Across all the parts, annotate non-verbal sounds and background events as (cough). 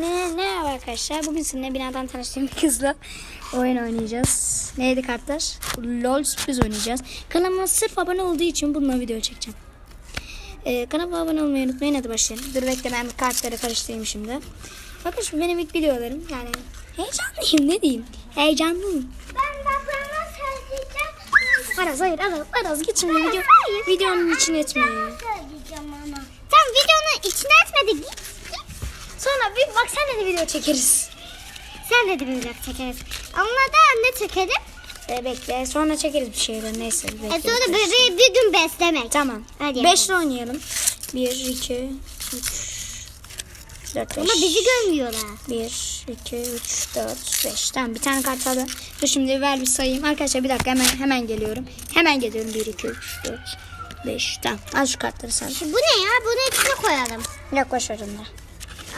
Ne ne var arkadaşlar? Bugün sizinle binadan tanıştığım bir kızla oyun oynayacağız. Neydi kartlar? LOL sürpriz oynayacağız. Kanalıma sırf abone olduğu için bununla video çekeceğim. Ee, kanalıma abone olmayı unutmayın. Hadi başlayalım. Dur bekle ben kartları karıştırayım şimdi. Bakın şu benim ilk videolarım. Yani heyecanlıyım ne diyeyim. Heyecanlıyım. Ben babama söyleyeceğim. Aras hayır Aras, Aras git şimdi video, videonun içine etme. Sen videonun içine etmedi. Git. git. Sonra bir bak senle de video çekeriz. Sen de vlog çekeriz. Onunla da ne çekelim? Ee, bekle sonra çekeriz bir şeyler neyse. Bekle, E sonra bebeği bir gün beslemek. Tamam. Hadi Beşli oynayalım. Bir, iki, üç, dört, beş. Ama bizi görmüyorlar. Bir, iki, üç, dört, beş. Tamam bir tane kart aldım. Dur şimdi ver bir sayayım. Arkadaşlar bir dakika hemen hemen geliyorum. Hemen geliyorum. Bir, iki, üç, dört, beş. Tamam al şu kartları sen. Bu ne ya? Bunu içine koyalım. Yaklaş arında.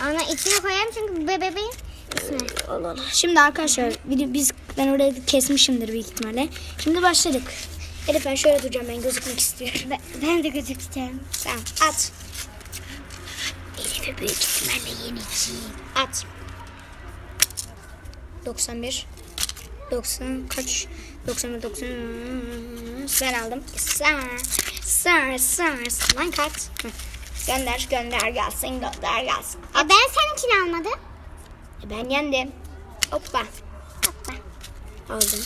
Ona içine koyalım çünkü bebeğin ismi. Allah Allah. Şimdi arkadaşlar biz ben orayı kesmişimdir büyük ihtimalle. Şimdi başladık. Elif ben şöyle duracağım ben gözükmek istiyorum. Ben, ben de gözükeceğim. Tamam at. Elif'i büyük ihtimalle yeneceğim. At. 91. 90 kaç? 91 90 sen aldım. Sar. Sar sar. Lan. Hı. Gönder gönder gelsin gönder gelsin. E ben seninkini almadım. E, Ben yendim. Hoppa. Hoppa. Aldım.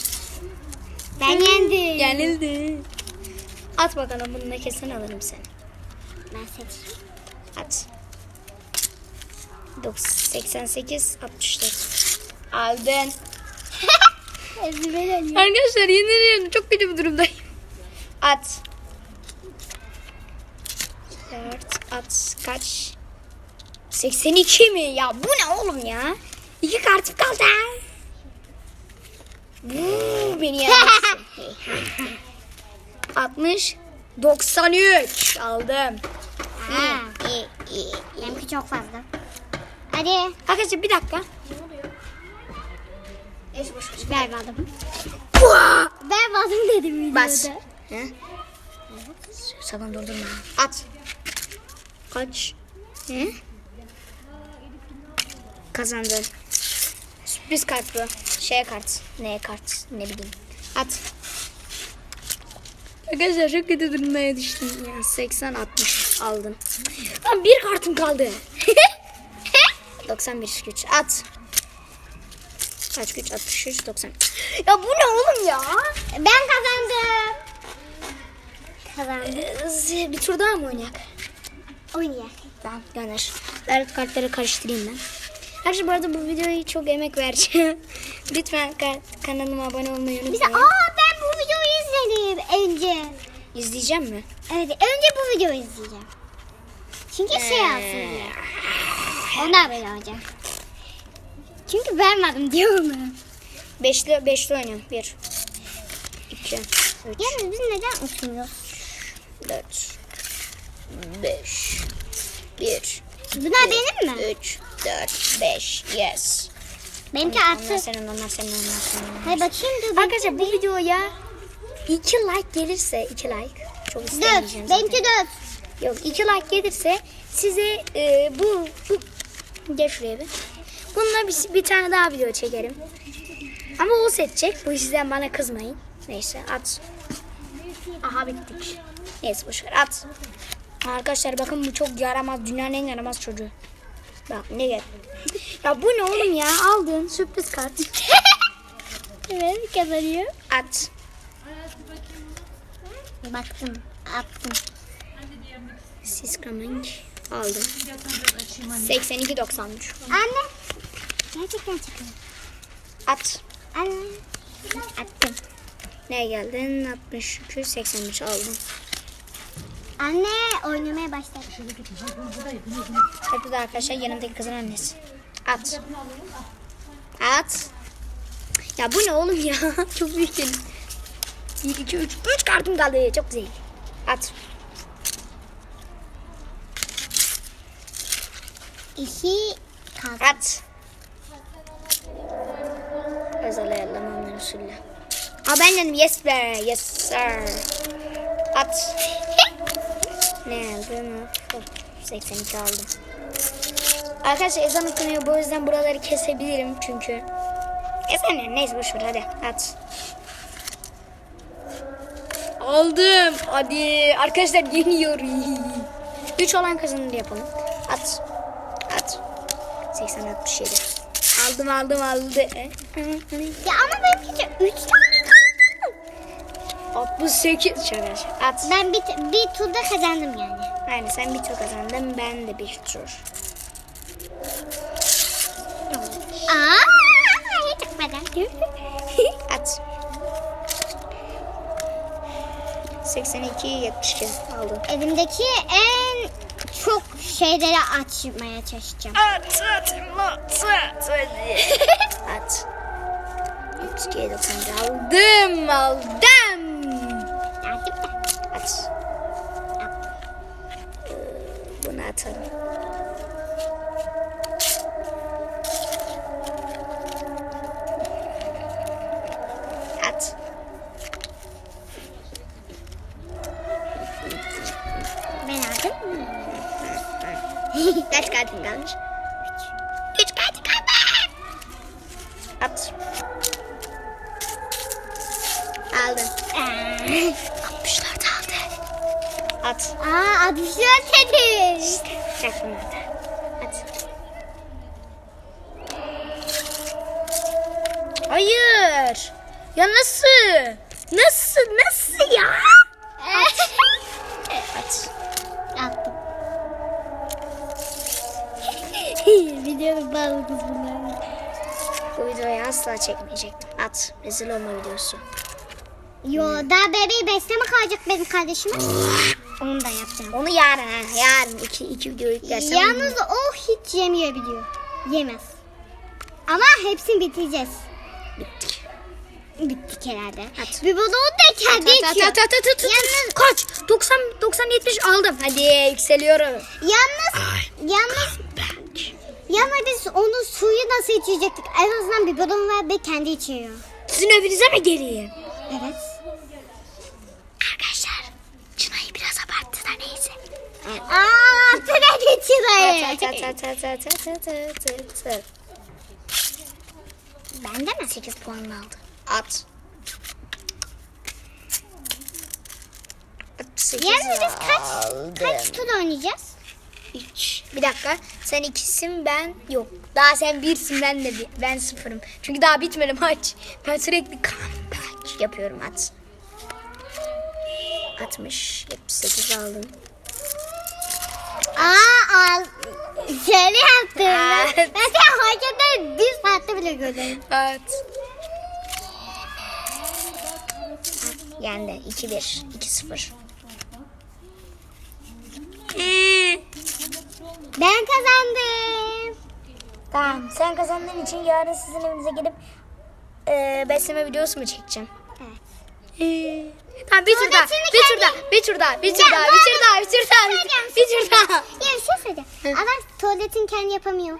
Ben yendim. Yenildi. At bakalım bununla kesin alırım seni. Ben seçeyim. At. 88 64. Aldın. (laughs) Arkadaşlar yeniliyorum. Çok kötü bir durumdayım. At. 4 at kaç? 82 mi? Ya bu ne oğlum ya? İki kartım kaldı. Vuu, beni yenemezsin. 60 93 aldım. Ha. İyi, iyi. Benimki çok fazla. Hadi. Arkadaşlar bir dakika. Ver. Badım. Ver badım dedim videoda. Bas. He? Sakın durdurma. At. Kaç? He? Kazandın. Sürpriz kart bu. Şey kart. Ne kart? Ne bileyim. At. Arkadaşlar çok kötü durumdaya düştüm ya. 80 60 aldım. Lan bir kartım kaldı. (laughs) 91 güç. At. Kaç güç? 63 90. Ya bu ne oğlum ya? Ben kazandım. Kazandım. Bir tur daha mı oynayak? Oynayalım. Tamam gönder. Ver kartları karıştırayım ben. Arkadaşlar bu arada bu videoyu çok emek vereceğim. (laughs) Lütfen ka- kanalıma abone olmayı Bize, unutmayın. aa ben bu videoyu izledim önce. İzleyeceğim mi? Evet önce bu videoyu izleyeceğim. Çünkü şey alsın diye. Onlar böyle olacak. Çünkü vermedim diyorum ben. Beşli, beşli oynayalım. Bir, iki, üç, Yalnız biz neden uçmuyoruz? dört, beş, bir, Bunlar benim mi? üç, dört, beş. Yes. Benimki Onlar artı. senin, onlar senin, onlar senin. Hadi bakayım dur. Arkadaşlar bu videoya iki like gelirse iki like çok istemeyeceğim Dört. zaten. Benimki dört. Yok iki like gelirse size e, bu, bu gel şuraya bir. Bununla bir, bir tane daha video çekerim. Ama o seçecek. Bu yüzden bana kızmayın. Neyse at. Aha bittik. Neyse boşver at. Arkadaşlar bakın bu çok yaramaz. Dünyanın en yaramaz çocuğu. Bak ne gel. (laughs) ya bu ne oğlum ya? Aldın sürpriz kart. (laughs) Evet kazanıyor. At. Baktım. Attım. Siz coming. Aldım. 82 93. Anne. Gerçekten çıkıyor. At. Anne. Attım. Ne geldin? 62 83 aldım. Anne oynamaya başladı. Hadi de arkadaşlar yanımdaki kızın annesi. At. At. Ya bu ne oğlum ya? (laughs) Çok büyük elim. 1, 2, 3. 3 kartım kaldı. Çok güzel. At. İki kaldı. At. Özel Allah'ın usulü. Aa ben dedim yes be. Yes sir. At. Ne aldın? Hop, 82 aldım. Arkadaşlar ezan okunuyor bu yüzden buraları kesebilirim çünkü. Ezan ne? Neyse boşver hadi at. Aldım. Hadi arkadaşlar yeniyor. (laughs) 3 olan kazanır yapalım. At. At. 80 67. Aldım aldım aldım. Ya ama benimki de 3 tane. 68 şöyle. At. Ben bir, bir turda kazandım yani. Yani sen bir tur kazandın ben de bir tur. Aa, hiç çıkmadı. (laughs) At. 82 72 aldım. Elimdeki en çok şeyleri açmaya çalışacağım. At at at at (laughs) at. 72 90 aldım aldım. Kartın kalmış? Üç kartın kalmış. At. Aldın. Aa, 64 aldı. At. Aa, adışıyor seni. Bırak bunları da. At. Hayır. Ya nasıl? Nasıl? Nasıl ya? (laughs) Videonun bazı kısımlarını. Bu videoyu asla çekmeyecektim. At. Rezil olma videosu. Yo daha bebeği besleme kalacak benim kardeşime. (laughs) Onu da yapacağım. Onu yarın ha. Yarın iki, iki video yüklersem. Yalnız o hiç yemiyor biliyor. Yemez. Ama hepsini bitireceğiz. Bittik. Bittik herhalde. At. Bir bunu da kendi At, at, at, at, at, at, at. Yalnız- Kaç? 90, 90, 70 aldım. Hadi yükseliyorum. Yalnız, yalnız, ya Yani biz onun suyu nasıl içecektik? En azından bir balon var ve kendi içiyor. Sizin evinize mi geliyor? Evet. Arkadaşlar Çınay'ı biraz abarttılar neyse. Aa, bırak Çınay'ı. Ben de mi 8 puan aldı? At. Yarın biz kaç, kaç tur oynayacağız? 3. Bir dakika. Sen ikisin ben yok. Daha sen birsin ben de bir. Ben sıfırım. Çünkü daha bitmedi maç. Ben sürekli comeback yapıyorum at. 60. 78 aldım. Aa, al. Şöyle yaptım. Ben, sen hareketleri bir saatte bile görüyorum. At. Yendi. 2-1. 2-0. Ben kazandım. Tamam. Sen kazandığın için yarın sizin evinize gelip e, besleme videosu mu çekeceğim? Evet. Ee, tamam bir tur daha. Tuvaletini Bir tur daha. Bir tur daha. Bir tur daha. Bir tur daha. Bir tur daha. Bir tur daha. Ya bir şey söyleyeceğim. Adam tuvaletin kendi yapamıyor.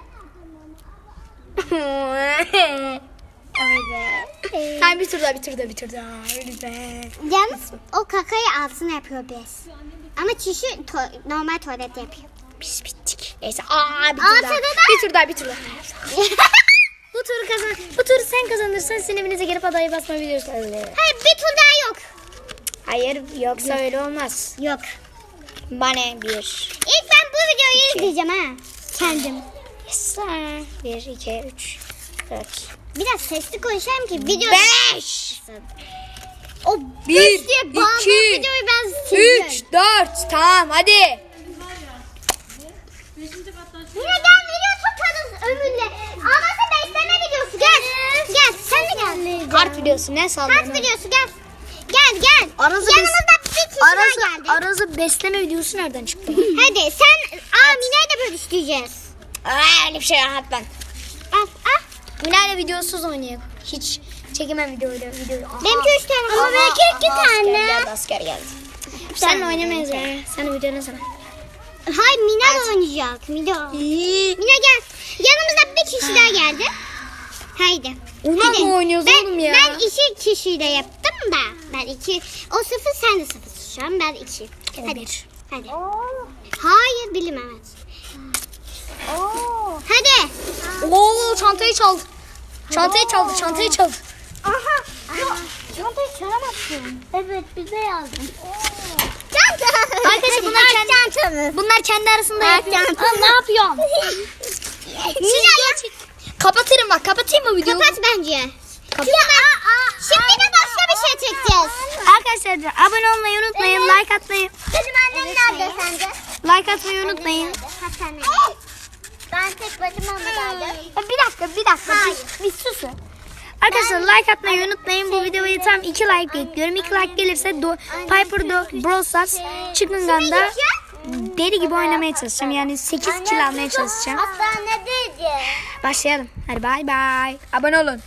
Evet. tamam bir tur daha. Bir tur daha. Bir tur daha. Lütfen. Yalnız o kakayı altına yapıyor biz. Ama çişi to- normal tuvalette yapıyor. Biz bittik. Neyse. Aa bir tur daha. Bir tur daha. Bir tur daha. (laughs) Bu turu kazan. Bu turu sen kazanırsan sizin evinize gelip adayı basma videosu. Hayır bir tur daha yok. Hayır yoksa öyle olmaz. Yok. Bana bir. İlk ben bu videoyu izleyeceğim ha. Kendim. Yes. Bir, iki, üç, dört. Biraz sesli konuşayım ki video... Beş. O Bir, diye iki, videoyu ben. Üç, dört. Tamam hadi. Yine gel video tutarız ömürle. Anası besleme videosu gel. Gel sen de gel. Kart videosu ne sallama. Kart videosu gel. Gel gel. Arası Yanımızda bir kişi daha geldi. arazı besleme videosu nereden çıktı? (laughs) Hadi sen Aa Mine'yi de bölüştüreceğiz. Aa, öyle bir şey rahat ben. Al al. Mina'yla videosuz oynayalım. Hiç çekemem videoyla. videoyu. Benimki üç tane. Ama belki iki aha, Asker tane. geldi asker geldi. Senle oynamayız ya. Sen de videonu sana. Hayır Mine de oynayacak. Mine. Mine gel. Yanımızda bir kişi daha geldi. Haydi. Ona Hadi. mı oynuyoruz ben, oğlum ya? Ben iki kişiyle yaptım da. Ben iki. O sıfır sen de sıfırsın şu an. Ben iki. Hadi. bir. Hadi. Hayır bilim evet. Oo. Hadi. Oo çantayı çaldı. Çantayı çaldı, çantayı çaldı. Aha. Yok. Çantayı çalamazsın. Evet bize yazdın. Çanta. Arkadaşlar bunlar kendi çantamız. bunlar kendi arasında Bak yapıyor. Aa, ne yapıyorsun? (laughs) Siz gerçek. Kapatırım bak, kapatayım mı videoyu? Kapat bence. Şimdi, şimdi de başka bir şey çekeceğiz. Arkadaşlar abone olmayı unutmayın, like atmayı, Benim annem nerede sence? like atmayı unutmayın. Hastanede. Ben tek başıma mı geldim? Bir dakika, bir dakika. Hayır. Bir, bir susun. Arkadaşlar like atmayı unutmayın. Bu videoyu tam 2 like bekliyorum. 2 like gelirse do, Piper Dog Brawl Stars Chicken Gun'da deli gibi oynamaya çalışacağım. Yani 8 kill almaya çalışacağım. Başlayalım. Hadi bay bay. Abone olun.